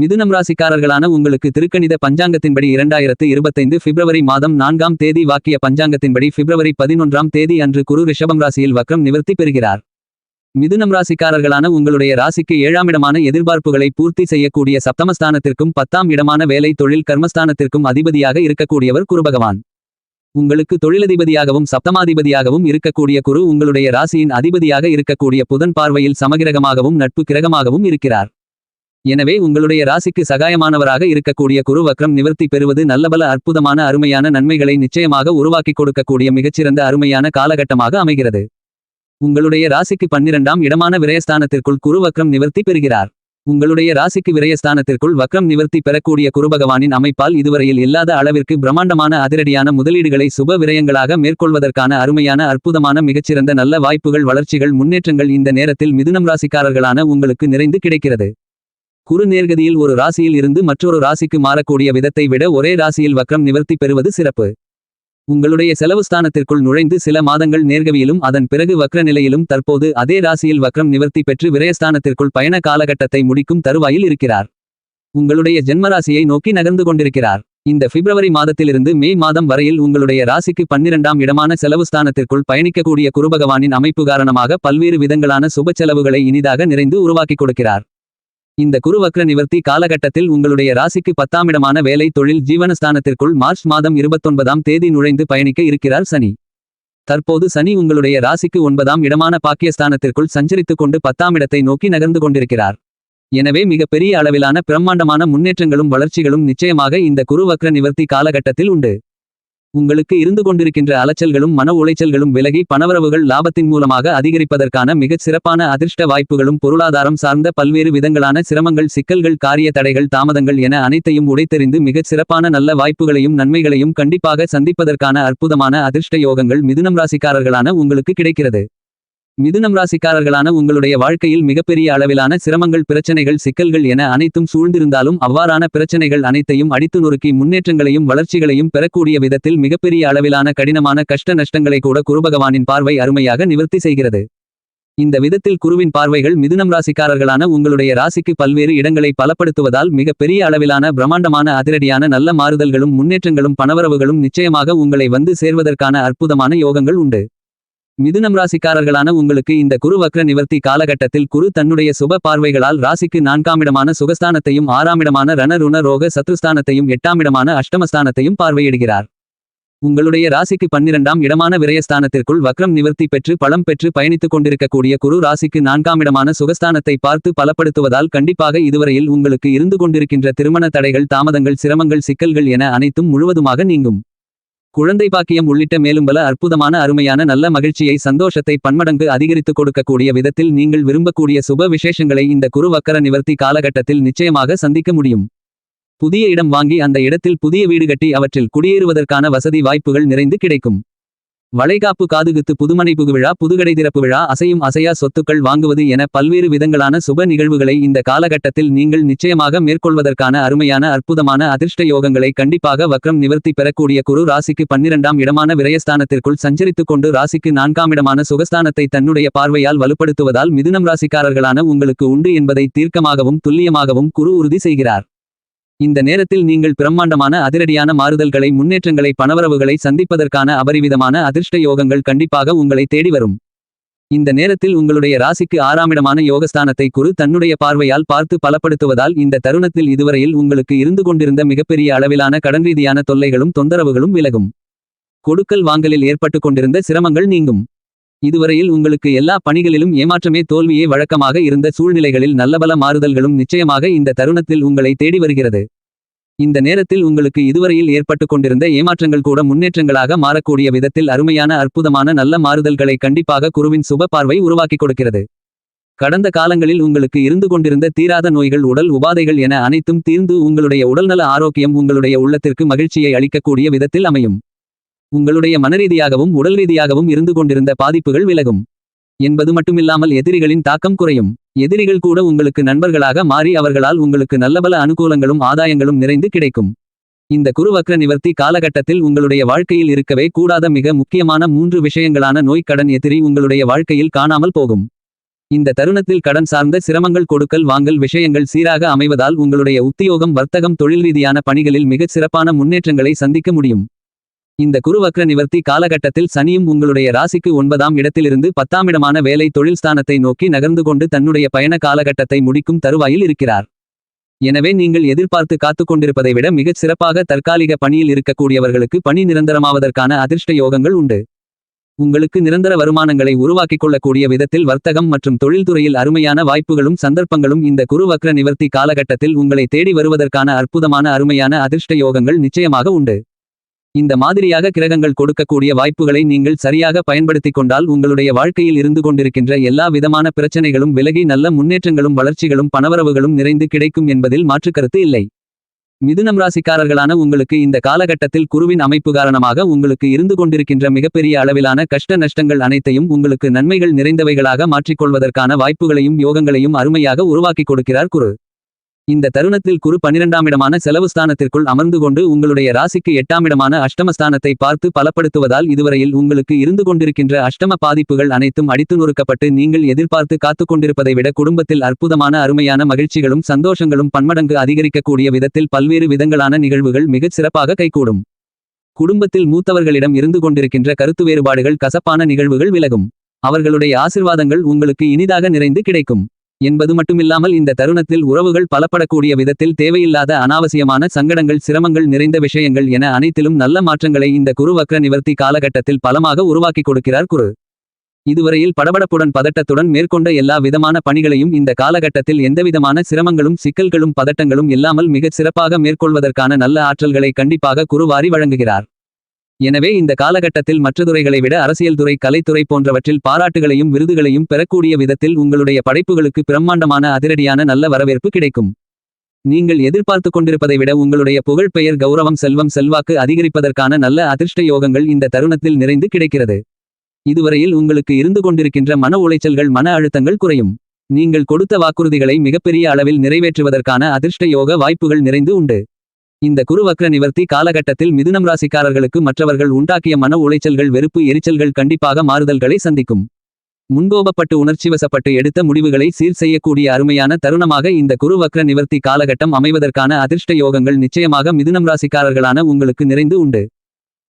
மிதுனம் ராசிக்காரர்களான உங்களுக்கு திருக்கணித பஞ்சாங்கத்தின்படி இரண்டாயிரத்து இருபத்தைந்து பிப்ரவரி மாதம் நான்காம் தேதி வாக்கிய பஞ்சாங்கத்தின்படி பிப்ரவரி பதினொன்றாம் தேதி அன்று குரு ரிஷபம் ராசியில் வக்ரம் நிவர்த்தி பெறுகிறார். மிதுனம் ராசிக்காரர்களான உங்களுடைய ராசிக்கு ஏழாம் இடமான எதிர்பார்ப்புகளை பூர்த்தி செய்யக்கூடிய சப்தமஸ்தானத்திற்கும் பத்தாம் இடமான வேலை தொழில் கர்மஸ்தானத்திற்கும் அதிபதியாக இருக்கக்கூடியவர் குருபகவான். உங்களுக்கு தொழிலதிபதியாகவும் சப்தமாதிபதியாகவும் இருக்கக்கூடிய குரு உங்களுடைய ராசியின் அதிபதியாக இருக்கக்கூடிய புதன் பார்வையில் சமகிரகமாகவும் நட்பு கிரகமாகவும் இருக்கிறார். எனவே உங்களுடைய ராசிக்கு சகாயமானவராக இருக்கக்கூடிய குரு வக்ரம் நிவர்த்தி பெறுவது நல்லபல அற்புதமான அருமையான நன்மைகளை நிச்சயமாக உருவாக்கி கொடுக்கக்கூடிய மிகச்சிறந்த அருமையான காலகட்டமாக அமைகிறது. உங்களுடைய ராசிக்கு பன்னிரண்டாம் இடமான விரயஸ்தானத்திற்குள் குரு வக்ரம் நிவர்த்தி பெறுகிறார். உங்களுடைய ராசிக்கு விரயஸ்தானத்திற்குள் வக்ரம் நிவர்த்தி பெறக்கூடிய குருபகவானின் அமைப்பால் இதுவரையில் இல்லாத அளவிற்கு பிரம்மாண்டமான அதிரடியான முதலீடுகளை சுப விரயங்களாக மேற்கொள்வதற்கான அருமையான அற்புதமான மிகச்சிறந்த நல்ல வாய்ப்புகள் வளர்ச்சிகள் முன்னேற்றங்கள் இந்த நேரத்தில் மிதுனம் ராசிக்காரர்களான உங்களுக்கு நிறைந்து கிடைக்கிறது. குரு நேர்கதியில் ஒரு ராசியில் இருந்து மற்றொரு ராசிக்கு மாறக்கூடிய விதத்தை விட ஒரே ராசியில் வக்ரம் நிவர்த்தி பெறுவது சிறப்பு. உங்களுடைய செலவு ஸ்தானத்திற்குள் நுழைந்து சில மாதங்கள் நேர்கவியிலும் அதன் பிறகு வக்ர நிலையிலும் தற்போது அதே ராசியில் வக்ரம் நிவர்த்தி பெற்று விரயஸ்தானத்திற்குள் பயண காலகட்டத்தை முடிக்கும் தருவாயில் இருக்கிறார். உங்களுடைய ஜென்மராசியை நோக்கி நகர்ந்து கொண்டிருக்கிறார். இந்த பிப்ரவரி மாதத்திலிருந்து மே மாதம் வரையில் உங்களுடைய ராசிக்கு பன்னிரண்டாம் இடமான செலவு ஸ்தானத்திற்குள் பயணிக்கக்கூடிய குருபகவானின் அமைப்பு காரணமாக பல்வேறு விதங்களான சுப செலவுகளை இனிதாக நிறைந்து உருவாக்கிக் கொடுக்கிறார். இந்த குருவக்ர நிவர்த்தி காலகட்டத்தில் உங்களுடைய ராசிக்கு பத்தாமிடமான வேலை தொழில் ஜீவனஸ்தானத்திற்குள் மார்ச் மாதம் இருபத்தொன்பதாம் தேதி நுழைந்து பயணிக்க இருக்கிறார் சனி. தற்போது சனி உங்களுடைய ராசிக்கு ஒன்பதாம் இடமான பாக்கியஸ்தானத்திற்குள் சஞ்சரித்துக் கொண்டு பத்தாம் இடத்தை நோக்கி நகர்ந்து கொண்டிருக்கிறார். எனவே மிக பெரிய அளவிலான பிரம்மாண்டமான முன்னேற்றங்களும் வளர்ச்சிகளும் நிச்சயமாக இந்த குருவக்ர நிவர்த்தி காலகட்டத்தில் உண்டு. உங்களுக்கு இருந்து கொண்டிருக்கின்ற அலைச்சல்களும் மன உளைச்சல்களும் விலகி பணவரவுகள் லாபத்தின் மூலமாக அதிகரிப்பதற்கான மிகச் சிறப்பான அதிர்ஷ்ட வாய்ப்புகளும் பொருளாதாரம் சார்ந்த பல்வேறு விதங்களான சிரமங்கள் சிக்கல்கள் காரிய தடைகள் தாமதங்கள் என அனைத்தையும் உடைத்தெறிந்து மிகச் சிறப்பான நல்ல வாய்ப்புகளையும் நன்மைகளையும் கண்டிப்பாக சந்திப்பதற்கான அற்புதமான அதிர்ஷ்ட யோகங்கள் மிதுனம் ராசிக்காரர்களான உங்களுக்கு கிடைக்கிறது. மிதுனம் ராசிக்காரர்களான உங்களுடைய வாழ்க்கையில் மிகப்பெரிய அளவிலான சிரமங்கள் பிரச்சனைகள் சிக்கல்கள் என அனைத்தும் சூழ்ந்திருந்தாலும் அவ்வாறான பிரச்சனைகள் அனைத்தையும் அடித்து நொறுக்கி முன்னேற்றங்களையும் வளர்ச்சிகளையும் பெறக்கூடிய விதத்தில் மிகப்பெரிய அளவிலான கடினமான கஷ்ட நஷ்டங்களை கூட குருபகவானின் பார்வை அருமையாக நிவர்த்தி செய்கிறது. இந்த விதத்தில் குருவின் பார்வைகள் மிதுனம் ராசிக்காரர்களான உங்களுடைய ராசிக்கு பல்வேறு இடங்களை பலப்படுத்துவதால் மிகப்பெரிய அளவிலான பிரம்மாண்டமான அதிரடியான நல்ல மாறுதல்களும் முன்னேற்றங்களும் பணவரவுகளும் நிச்சயமாக உங்களை வந்து சேர்வதற்கான அற்புதமான யோகங்கள் உண்டு. மிதுனம் ராசிக்காரர்களான உங்களுக்கு இந்த குரு வக்ர நிவர்த்தி காலகட்டத்தில் குரு தன்னுடைய சுப பார்வைகளால் ராசிக்கு நான்காமிடமான சுகஸ்தானத்தையும் ஆறாமிடமான ரணருண ரோக சத்ருஸ்தானத்தையும் எட்டாமிடமான அஷ்டமஸ்தானத்தையும் பார்வையிடுகிறார். உங்களுடைய ராசிக்கு பன்னிரண்டாம் இடமான விரயஸ்தானத்திற்குள் வக்ரம் நிவர்த்தி பெற்று பலம் பெற்று பயணித்துக் கொண்டிருக்கக்கூடிய குரு ராசிக்கு நான்காமிடமான சுகஸ்தானத்தை பார்த்து பலப்படுத்துவதால் கண்டிப்பாக இதுவரையில் உங்களுக்கு இருந்து கொண்டிருக்கின்ற திருமண தடைகள் தாமதங்கள் சிரமங்கள் சிக்கல்கள் என அனைத்தும் முழுவதுமாக நீங்கும். குழந்தை பாக்கியம் உள்ளிட்ட மேலும் பல அற்புதமான அருமையான நல்ல மகிழ்ச்சியை சந்தோஷத்தை பன்மடங்கு அதிகரித்துக் கொடுக்கக்கூடிய விதத்தில் நீங்கள் விரும்பக்கூடிய சுப விசேஷங்களை இந்த குரு வக்கர நிவர்த்தி காலகட்டத்தில் நிச்சயமாக சந்திக்க முடியும். புதிய இடம் வாங்கி அந்த இடத்தில் புதிய வீடு கட்டி அவற்றில் குடியேறுவதற்கான வசதி வாய்ப்புகள் நிறைந்து கிடைக்கும். வளைகாப்பு காதுகுத்து புதுமனை புகுவிழா புதுகடை திறப்பு விழா அசையும் அசையா சொத்துக்கள் வாங்குவது என பல்வேறு விதங்களான சுப நிகழ்வுகளை இந்த காலகட்டத்தில் நீங்கள் நிச்சயமாக மேற்கொள்வதற்கான அருமையான அற்புதமான அதிர்ஷ்ட யோகங்களை கண்டிப்பாக வக்ரம் நிவர்த்தி பெறக்கூடிய குரு ராசிக்கு பன்னிரண்டாம் இடமான விரயஸ்தானத்திற்குள் சஞ்சரித்துக் கொண்டு ராசிக்கு நான்காம் இடமான சுகஸ்தானத்தை தன்னுடைய பார்வையால் வலுப்படுத்துவதால் மிதுனம் ராசிக்காரர்களான உங்களுக்கு உண்டு என்பதை தீர்க்கமாகவும் துல்லியமாகவும் குரு உறுதி செய்கிறார். இந்த நேரத்தில் நீங்கள் பிரம்மாண்டமான அதிரடியான மாறுதல்களை முன்னேற்றங்களை பணவரவுகளை சந்திப்பதற்கான அபரிவிதமான அதிர்ஷ்ட யோகங்கள் கண்டிப்பாக உங்களை தேடி வரும். இந்த நேரத்தில் உங்களுடைய ராசிக்கு ஆறாமிடமான யோகஸ்தானத்தை குரு தன்னுடைய பார்வையால் பார்த்து பலப்படுத்துவதால் இந்த தருணத்தில் இதுவரையில் உங்களுக்கு இருந்து கொண்டிருந்த மிகப்பெரிய அளவிலான கடன் ரீதியான தொல்லைகளும் தொந்தரவுகளும் விலகும். கொடுக்கல் வாங்கலில் ஏற்பட்டு கொண்டிருந்த சிரமங்கள் நீங்கும். இதுவரையில் உங்களுக்கு எல்லா பணிகளிலும் ஏமாற்றமே தோல்வியே வழக்கமாக இருந்த சூழ்நிலைகளில் நல்லபல மாறுதல்களும் நிச்சயமாக இந்த தருணத்தில் உங்களை தேடி வருகிறது. இந்த நேரத்தில் உங்களுக்கு இதுவரையில் ஏற்பட்டு கொண்டிருந்த ஏமாற்றங்கள் கூட முன்னேற்றங்களாக மாறக்கூடிய விதத்தில் அருமையான அற்புதமான நல்ல மாறுதல்களை கண்டிப்பாக குருவின் சுப பார்வை உருவாக்கிக் கொடுக்கிறது. கடந்த காலங்களில் உங்களுக்கு இருந்து கொண்டிருந்த தீராத நோய்கள் உடல் உபாதைகள் என அனைத்தும் தீர்ந்து உங்களுடைய உடல்நல ஆரோக்கியம் உங்களுடைய உள்ளத்திற்கு மகிழ்ச்சியை அளிக்கக்கூடிய விதத்தில் அமையும். உங்களுடைய மனரீதியாகவும் உடல் ரீதியாகவும் இருந்து கொண்டிருந்த பாதிப்புகள் விலகும். என்பது மட்டுமில்லாமல் எதிரிகளின் தாக்கம் குறையும். எதிரிகள் கூட உங்களுக்கு நண்பர்களாக மாறி அவர்களால் உங்களுக்கு நல்லபல அனுகூலங்களும் ஆதாயங்களும் நிறைந்து கிடைக்கும். இந்த குருவக்ர நிவர்த்தி காலகட்டத்தில் உங்களுடைய வாழ்க்கையில் இருக்கவே கூடாத மிக முக்கியமான மூன்று விஷயங்களான நோய் கடன் எதிரி உங்களுடைய வாழ்க்கையில் காணாமல் போகும். இந்த தருணத்தில் கடன் சார்ந்த சிரமங்கள் கொடுக்கல் வாங்கல் விஷயங்கள் சீராக அமைவதால் உங்களுடைய உத்தியோகம் வர்த்தகம் தொழில் ரீதியான பணிகளில் மிகச் சிறப்பான முன்னேற்றங்களை சந்திக்க முடியும். இந்த குருவக்ர நிவர்த்தி காலகட்டத்தில் சனியும் உங்களுடைய ராசிக்கு ஒன்பதாம் இடத்திலிருந்து பத்தாம் இடமான வேலை தொழில் ஸ்தானத்தை நோக்கி நகர்ந்து கொண்டு தன்னுடைய பயண காலகட்டத்தை முடிக்கும் தருவாயில் இருக்கிறார். எனவே நீங்கள் எதிர்பார்த்து காத்துக் கொண்டிருப்பதை விட மிகச் சிறப்பாக தற்காலிக பணியில் இருக்கக்கூடியவர்களுக்கு பணி நிரந்தரமாவதற்கான அதிர்ஷ்ட யோகங்கள் உண்டு. உங்களுக்கு நிரந்தர வருமானங்களை உருவாக்கிக் கொள்ளக்கூடிய விதத்தில் வர்த்தகம் மற்றும் தொழில்துறையில் அருமையான வாய்ப்புகளும் சந்தர்ப்பங்களும் இந்த குருவக்ர நிவர்த்தி காலகட்டத்தில் உங்களை தேடி வருவதற்கான அற்புதமான அருமையான அதிர்ஷ்ட யோகங்கள் நிச்சயமாக உண்டு. இந்த மாதிரியாக கிரகங்கள் கொடுக்கக்கூடிய வாய்ப்புகளை நீங்கள் சரியாக பயன்படுத்திக் கொண்டால் உங்களுடைய வாழ்க்கையில் இருந்து கொண்டிருக்கின்ற எல்லா விதமான பிரச்சனைகளும் விலகி நல்ல முன்னேற்றங்களும் வளர்ச்சிகளும் பணவரவுகளும் நிறைந்து கிடைக்கும் என்பதில் மாற்றுக்கருத்து இல்லை. மிதுனம் ராசிக்காரர்களான உங்களுக்கு இந்த காலகட்டத்தில் குருவின் அமைப்பு காரணமாக உங்களுக்கு இருந்து கொண்டிருக்கின்ற மிகப்பெரிய அளவிலான கஷ்ட நஷ்டங்கள் அனைத்தையும் உங்களுக்கு நன்மைகள் நிறைந்தவைகளாக மாற்றிக்கொள்வதற்கான வாய்ப்புகளையும் யோகங்களையும் அருமையாக உருவாக்கிக் கொடுக்கிறார் குரு. இந்த தருணத்தில் குரு பனிரெண்டாமிடமான செலவு ஸ்தானத்திற்குள் அமர்ந்து கொண்டு உங்களுடைய ராசிக்கு எட்டாமிடமான அஷ்டமஸ்தானத்தை பார்த்து பலப்படுத்துவதால் இதுவரையில் உங்களுக்கு இருந்து கொண்டிருக்கின்ற அஷ்டம பாதிப்புகள் அனைத்தும் அடித்து நொறுக்கப்பட்டு நீங்கள் எதிர்பார்த்து காத்துக் கொண்டிருப்பதை விட குடும்பத்தில் அற்புதமான அருமையான மகிழ்ச்சிகளும் சந்தோஷங்களும் பன்மடங்கு அதிகரிக்கக்கூடிய விதத்தில் பல்வேறு விதங்களான நிகழ்வுகள் மிகச் சிறப்பாக கைகூடும். குடும்பத்தில் மூத்தவர்களிடம் இருந்து கொண்டிருக்கின்ற கருத்து வேறுபாடுகள் கசப்பான நிகழ்வுகள் விலகும். அவர்களுடைய ஆசிர்வாதங்கள் உங்களுக்கு இனிதாக நிறைந்து கிடைக்கும். என்பது மட்டுமில்லாமல் இந்த தருணத்தில் உறவுகள் பலப்படக்கூடிய விதத்தில் தேவையில்லாத அனாவசியமான சங்கடங்கள் சிரமங்கள் நிறைந்த விஷயங்கள் என அனைத்திலும் நல்ல மாற்றங்களை இந்த குருவக்ர நிவர்த்தி காலகட்டத்தில் பலமாக உருவாக்கிக் கொடுக்கிறார் குரு. இதுவரையில் படபடப்புடன் பதட்டத்துடன் மேற்கொண்ட எல்லா விதமான பணிகளையும் இந்த காலகட்டத்தில் எந்தவிதமான சிரமங்களும் சிக்கல்களும் பதட்டங்களும் இல்லாமல் மிகச் சிறப்பாக மேற்கொள்வதற்கான நல்ல ஆற்றல்களை கண்டிப்பாக குருவாரி வழங்குகிறார். எனவே இந்த காலகட்டத்தில் மற்ற துறைகளை விட அரசியல் துறை கலைத்துறை போன்றவற்றில் பாராட்டுகளையும் விருதுகளையும் பெறக்கூடிய விதத்தில் உங்களுடைய படைப்புகளுக்கு பிரம்மாண்டமான அதிரடியான நல்ல வரவேற்பு கிடைக்கும். நீங்கள் எதிர்பார்த்து கொண்டிருப்பதை விட உங்களுடைய புகழ்பெயர் கௌரவம் செல்வம் செல்வாக்கு அதிகரிப்பதற்கான நல்ல அதிர்ஷ்ட யோகங்கள் இந்த தருணத்தில் நிறைந்து கிடைக்கிறது. இதுவரையில் உங்களுக்கு இருந்து கொண்டிருக்கின்ற மன உளைச்சல்கள் மன அழுத்தங்கள் குறையும். நீங்கள் கொடுத்த வாக்குறுதிகளை மிகப்பெரிய அளவில் நிறைவேற்றுவதற்கான அதிர்ஷ்ட யோக வாய்ப்புகள் நிறைந்து உண்டு. இந்த குருவக்ர நிவர்த்தி காலகட்டத்தில் மிதுனம் ராசிக்காரர்களுக்கு மற்றவர்கள் உண்டாக்கிய மன உளைச்சல்கள் வெறுப்பு எரிச்சல்கள் கண்டிப்பாக மாறுதல்களை சந்திக்கும். முன்கோபப்பட்டு உணர்ச்சிவசப்பட்டு எடுத்த முடிவுகளை சீர் செய்யக்கூடிய அருமையான தருணமாக இந்த குருவக்ர நிவர்த்தி காலகட்டம் அமைவதற்கான அதிர்ஷ்ட யோகங்கள் நிச்சயமாக மிதுனம் ராசிக்காரர்களான உங்களுக்கு நிறைந்து உண்டு.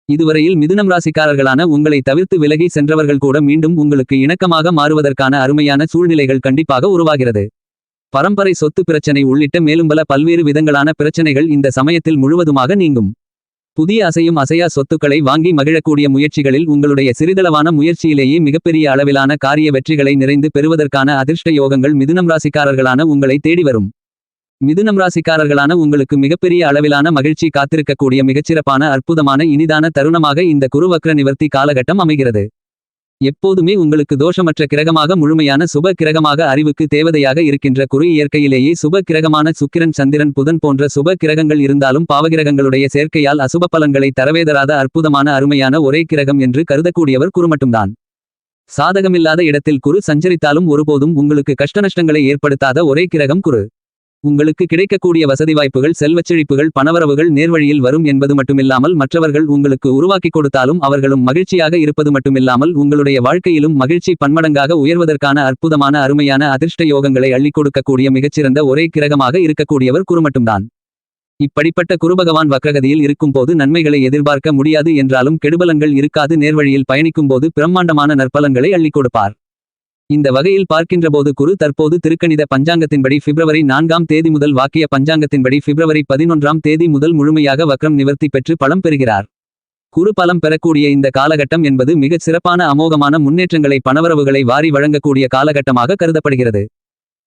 இதுவரையில் மிதுனம் ராசிக்காரர்களான உங்களை தவிர்த்து விலகி சென்றவர்கள் கூட மீண்டும் உங்களுக்கு இணக்கமாக மாறுவதற்கான அருமையான சூழ்நிலைகள் கண்டிப்பாக உருவாகிறது. பரம்பரை சொத்து பிரச்சனை உள்ளிட்ட மேலும் பல பல்வேறு விதங்களான பிரச்சனைகள் இந்த சமயத்தில் முழுவதுமாக நீங்கும். புதிய அசையும் அசையா சொத்துக்களை வாங்கி மகிழக்கூடிய முயற்சிகளில் உங்களுடைய சிறிதளவான முயற்சியிலேயே மிகப்பெரிய அளவிலான காரிய வெற்றிகளை நிறைந்து பெறுவதற்கான அதிர்ஷ்ட யோகங்கள் மிதுனம் ராசிக்காரர்களான உங்களை தேடி வரும். மிதுனம் ராசிக்காரர்களான உங்களுக்கு மிகப்பெரிய அளவிலான மகிழ்ச்சி காத்திருக்கக்கூடிய மிகச்சிறப்பான அற்புதமான இனிதான தருணமாக இந்த குருவக்ர நிவர்த்தி காலகட்டம் அமைகிறது. எப்போதுமே உங்களுக்கு தோஷமற்ற கிரகமாக முழுமையான சுப கிரகமாக அறிவுக்கு தேவதையாக இருக்கின்ற குரு இயற்கையிலேயே சுப கிரகமான சுக்கிரன் சந்திரன் புதன் போன்ற சுப கிரகங்கள் இருந்தாலும் பாவகிரகங்களுடைய சேர்க்கையால் அசுப பலன்களை தரவேதராத அற்புதமான அருமையான ஒரே கிரகம் என்று கருதக்கூடியவர் குரு மட்டும்தான். சாதகமில்லாத இடத்தில் குரு சஞ்சரித்தாலும் ஒருபோதும் உங்களுக்கு கஷ்டநஷ்டங்களை ஏற்படுத்தாத ஒரே கிரகம் குரு. உங்களுக்கு கிடைக்கக்கூடிய வசதி வாய்ப்புகள் செல்வச்செழிப்புகள் பணவரவுகள் நேர்வழியில் வரும் என்பது மட்டுமில்லாமல் மற்றவர்கள் உங்களுக்கு உருவாக்கிக் கொடுத்தாலும் அவர்களும் மகிழ்ச்சியாக இருப்பது மட்டுமில்லாமல் உங்களுடைய வாழ்க்கையிலும் மகிழ்ச்சி பன்மடங்காக உயர்வதற்கான அற்புதமான அருமையான அதிர்ஷ்ட யோகங்களை அள்ளிக் கொடுக்கக்கூடிய மிகச்சிறந்த ஒரே கிரகமாக இருக்கக்கூடியவர் குருமட்டும்தான் இப்படிப்பட்ட குருபகவான் வக்ரகதியில் இருக்கும்போது நன்மைகளை எதிர்பார்க்க முடியாது என்றாலும் கெடுபலங்கள் இருக்காது நேர்வழியில் பயணிக்கும்போது பிரம்மாண்டமான நற்பலன்களை அள்ளிக் கொடுப்பார். இந்த வகையில் பார்க்கின்றபோது குரு தற்போது திருக்கணித பஞ்சாங்கத்தின்படி பிப்ரவரி நான்காம் தேதி முதல் வாக்கிய பஞ்சாங்கத்தின்படி பிப்ரவரி பதினொன்றாம் தேதி முதல் முழுமையாக வக்ரம் நிவர்த்தி பெற்று பலம் பெறுகிறார். குரு பலம் பெறக்கூடிய இந்த காலகட்டம் என்பது மிகச் சிறப்பான அமோகமான முன்னேற்றங்களை பணவரவுகளை வாரி வழங்கக்கூடிய காலகட்டமாக கருதப்படுகிறது.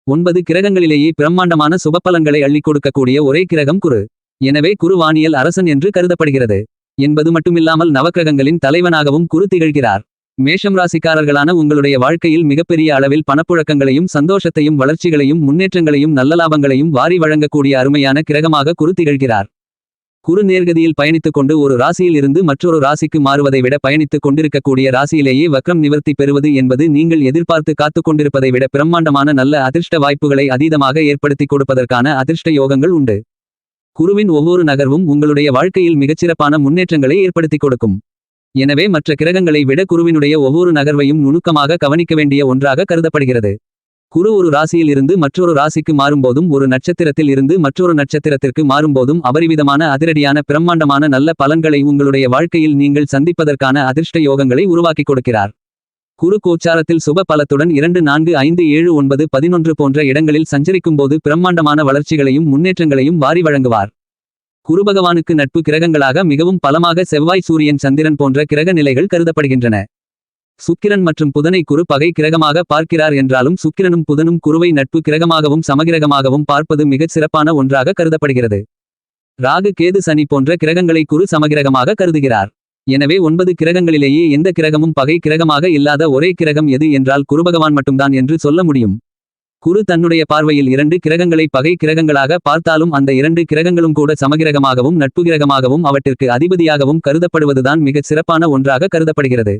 ஒன்பது கிரகங்களிலேயே பிரம்மாண்டமான சுபப்பலன்களை அள்ளிக் கொடுக்கக்கூடிய ஒரே கிரகம் குரு. எனவே குரு வானியல் அரசன் என்று கருதப்படுகிறது. என்பது மட்டுமில்லாமல் நவக்கிரகங்களின் தலைவனாகவும் குரு திகழ்கிறார். மேஷம் ராசிக்காரர்களான உங்களுடைய வாழ்க்கையில் மிகப்பெரிய அளவில் பணப்புழக்கங்களையும் சந்தோஷத்தையும் வளர்ச்சிகளையும் முன்னேற்றங்களையும் நல்ல லாபங்களையும் வாரி வழங்கக்கூடிய அருமையான கிரகமாக குரு திகழ்கிறார். குரு நேர்கதியில் பயணித்துக் கொண்டு ஒரு ராசியில் இருந்து மற்றொரு ராசிக்கு மாறுவதை விட பயணித்துக் கொண்டிருக்கக்கூடிய ராசியிலேயே வக்ரம் நிவர்த்தி பெறுவது என்பது நீங்கள் எதிர்பார்த்து காத்துக் கொண்டிருப்பதை விட பிரம்மாண்டமான நல்ல அதிர்ஷ்ட வாய்ப்புகளை அதீதமாக ஏற்படுத்திக் கொடுப்பதற்கான அதிர்ஷ்ட யோகங்கள் உண்டு. குருவின் ஒவ்வொரு நகர்வும் உங்களுடைய வாழ்க்கையில் மிகச்சிறப்பான முன்னேற்றங்களை ஏற்படுத்திக் கொடுக்கும். எனவே மற்ற கிரகங்களை விட குருவினுடைய ஒவ்வொரு நகர்வையும் நுணுக்கமாக கவனிக்க வேண்டிய ஒன்றாக கருதப்படுகிறது. குரு ஒரு ராசியில் இருந்து மற்றொரு ராசிக்கு மாறும்போதும் ஒரு நட்சத்திரத்தில் இருந்து மற்றொரு நட்சத்திரத்திற்கு மாறும்போதும் அபரிவிதமான அதிரடியான பிரம்மாண்டமான நல்ல பலன்களை உங்களுடைய வாழ்க்கையில் நீங்கள் சந்திப்பதற்கான அதிர்ஷ்ட யோகங்களை உருவாக்கிக் கொடுக்கிறார். குரு கோச்சாரத்தில் சுப பலத்துடன் இரண்டு நான்கு ஐந்து ஏழு ஒன்பது பதினொன்று போன்ற இடங்களில் சஞ்சரிக்கும்போது பிரம்மாண்டமான வளர்ச்சிகளையும் முன்னேற்றங்களையும் வாரி வழங்குவார். குருபகவானுக்கு நட்பு கிரகங்களாக மிகவும் பலமாக செவ்வாய் சூரியன் சந்திரன் போன்ற கிரக நிலைகள் கருதப்படுகின்றன. சுக்கிரன் மற்றும் புதனை குரு பகை கிரகமாக பார்க்கிறார் என்றாலும் சுக்கிரனும் புதனும் குருவை நட்பு கிரகமாகவும் சமகிரகமாகவும் பார்ப்பது மிகச் சிறப்பான ஒன்றாக கருதப்படுகிறது. ராகு கேது சனி போன்ற கிரகங்களை குரு சமகிரகமாக கருதுகிறார். எனவே ஒன்பது கிரகங்களிலேயே எந்த கிரகமும் பகை கிரகமாக இல்லாத ஒரே கிரகம் எது என்றால் குருபகவான் மட்டும்தான் என்று சொல்ல முடியும். குரு தன்னுடைய பார்வையில் இரண்டு கிரகங்களை பகை கிரகங்களாக பார்த்தாலும் அந்த இரண்டு கிரகங்களும் கூட சமகிரகமாகவும் நட்பு கிரகமாகவும் அவற்றிற்கு அதிபதியாகவும் கருதப்படுவதுதான் மிகச் சிறப்பான ஒன்றாக கருதப்படுகிறது.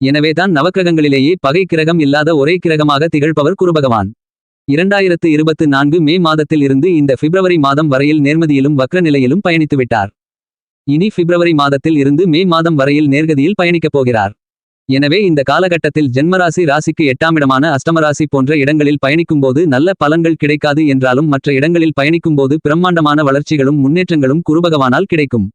எனவேதான் நவக்கிரகங்களிலேயே பகை கிரகம் இல்லாத ஒரே கிரகமாக திகழ்பவர் குருபகவான். இரண்டாயிரத்து இருபத்து நான்கு மே மாதத்தில் இருந்து இந்த பிப்ரவரி மாதம் வரையில் நேர்மதியிலும் வக்ர நிலையிலும் பயணித்துவிட்டார். இனி பிப்ரவரி மாதத்தில் இருந்து மே மாதம் வரையில் நேர்கதியில் பயணிக்கப் போகிறார். எனவே இந்த காலகட்டத்தில் ஜென்மராசி ராசிக்கு எட்டாமிடமான அஷ்டமராசி போன்ற இடங்களில் பயணிக்கும்போது நல்ல பலன்கள் கிடைக்காது என்றாலும் மற்ற இடங்களில் பயணிக்கும்போது பிரம்மாண்டமான வளர்ச்சிகளும் முன்னேற்றங்களும் குருபகவானால் கிடைக்கும்.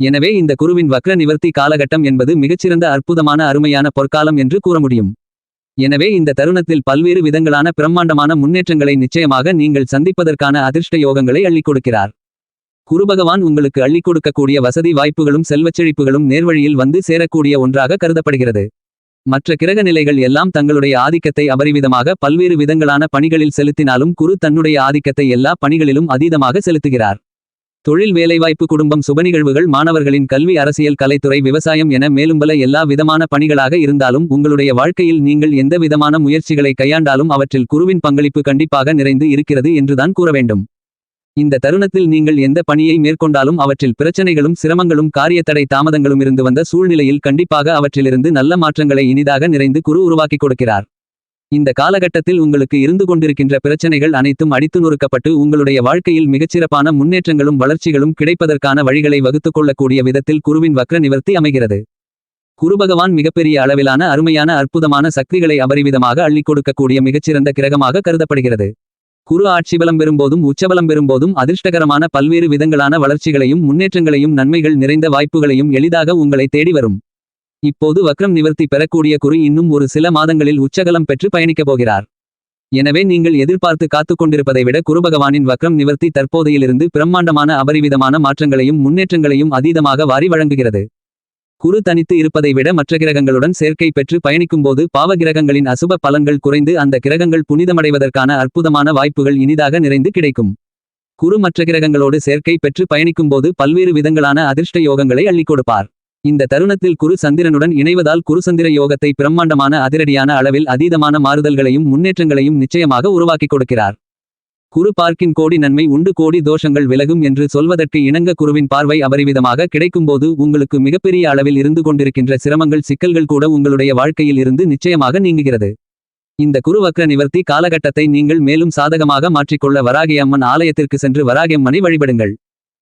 எனவே இந்த குருவின் வக்ர நிவர்த்தி காலகட்டம் என்பது மிகச்சிறந்த அற்புதமான அருமையான பொற்காலம் என்று கூற முடியும். எனவே இந்த தருணத்தில் பல்வேறு விதங்களான பிரம்மாண்டமான முன்னேற்றங்களை நிச்சயமாக நீங்கள் சந்திப்பதற்கான அதிர்ஷ்ட யோகங்களை அள்ளிக் கொடுக்கிறார். குருபகவான் உங்களுக்கு அள்ளிக் கொடுக்கக்கூடிய வசதி வாய்ப்புகளும் செல்வச்செழிப்புகளும் நேர்வழியில் வந்து சேரக்கூடிய ஒன்றாக கருதப்படுகிறது. மற்ற கிரக நிலைகள் எல்லாம் தங்களுடைய ஆதிக்கத்தை அபரிவிதமாக பல்வேறு விதங்களான பணிகளில் செலுத்தினாலும் குரு தன்னுடைய ஆதிக்கத்தை எல்லா பணிகளிலும் அதீதமாக செலுத்துகிறார். தொழில் வேலைவாய்ப்பு குடும்பம் சுபநிகழ்வுகள் மாணவர்களின் கல்வி அரசியல் கலைத்துறை விவசாயம் என மேலும் பல எல்லா விதமான பணிகளாக இருந்தாலும் உங்களுடைய வாழ்க்கையில் நீங்கள் எந்த விதமான முயற்சிகளை கையாண்டாலும் அவற்றில் குருவின் பங்களிப்பு கண்டிப்பாக நிறைந்து இருக்கிறது என்றுதான் கூற வேண்டும். இந்த தருணத்தில் நீங்கள் எந்த பணியை மேற்கொண்டாலும் அவற்றில் பிரச்சனைகளும் சிரமங்களும் காரியத்தடை தாமதங்களும் இருந்து வந்த சூழ்நிலையில் கண்டிப்பாக அவற்றிலிருந்து நல்ல மாற்றங்களை இனிதாக நிறைந்து குரு உருவாக்கிக் கொடுக்கிறார். இந்த காலகட்டத்தில் உங்களுக்கு இருந்து கொண்டிருக்கின்ற பிரச்சனைகள் அனைத்தும் அடித்து நொறுக்கப்பட்டு உங்களுடைய வாழ்க்கையில் மிகச்சிறப்பான முன்னேற்றங்களும் வளர்ச்சிகளும் கிடைப்பதற்கான வழிகளை வகுத்துக் கொள்ளக்கூடிய விதத்தில் குருவின் வக்ர நிவர்த்தி அமைகிறது. குருபகவான் மிகப்பெரிய அளவிலான அருமையான அற்புதமான சக்திகளை அபரிவிதமாக அள்ளிக் கொடுக்கக்கூடிய மிகச்சிறந்த கிரகமாக கருதப்படுகிறது. குரு ஆட்சி பலம் பெறும்போதும் உச்சபலம் பெறும்போதும் அதிர்ஷ்டகரமான பல்வேறு விதங்களான வளர்ச்சிகளையும் முன்னேற்றங்களையும் நன்மைகள் நிறைந்த வாய்ப்புகளையும் எளிதாக உங்களை தேடி வரும். இப்போது வக்ரம் நிவர்த்தி பெறக்கூடிய குரு இன்னும் ஒரு சில மாதங்களில் உச்சகலம் பெற்று பயணிக்கப் போகிறார். எனவே நீங்கள் எதிர்பார்த்து காத்துக் கொண்டிருப்பதை விட குருபகவானின் வக்ரம் நிவர்த்தி தற்போதையிலிருந்து பிரம்மாண்டமான அபரிவிதமான மாற்றங்களையும் முன்னேற்றங்களையும் அதீதமாக வாரி வழங்குகிறது. குரு தனித்து இருப்பதை விட மற்ற கிரகங்களுடன் சேர்க்கை பெற்று பயணிக்கும்போது பாவ கிரகங்களின் அசுப பலன்கள் குறைந்து அந்த கிரகங்கள் புனிதமடைவதற்கான அற்புதமான வாய்ப்புகள் இனிதாக நிறைந்து கிடைக்கும். குரு மற்ற கிரகங்களோடு சேர்க்கை பெற்று பயணிக்கும்போது பல்வேறு விதங்களான அதிர்ஷ்ட யோகங்களை அள்ளிக் கொடுப்பார். இந்த தருணத்தில் குரு சந்திரனுடன் இணைவதால் குருசந்திர யோகத்தை பிரம்மாண்டமான அதிரடியான அளவில் அதீதமான மாறுதல்களையும் முன்னேற்றங்களையும் நிச்சயமாக உருவாக்கிக் கொடுக்கிறார். குரு பார்க்கின் கோடி நன்மை உண்டு. கோடி தோஷங்கள் விலகும் என்று சொல்வதற்கு இணங்க குருவின் பார்வை அபரிவிதமாக கிடைக்கும்போது உங்களுக்கு மிகப்பெரிய அளவில் இருந்து கொண்டிருக்கின்ற சிரமங்கள் சிக்கல்கள் கூட உங்களுடைய வாழ்க்கையில் இருந்து நிச்சயமாக நீங்குகிறது. இந்த குருவக்ர நிவர்த்தி காலகட்டத்தை நீங்கள் மேலும் சாதகமாக மாற்றிக்கொள்ள வராகியம்மன் ஆலயத்திற்கு சென்று வராகியம்மனை வழிபடுங்கள்.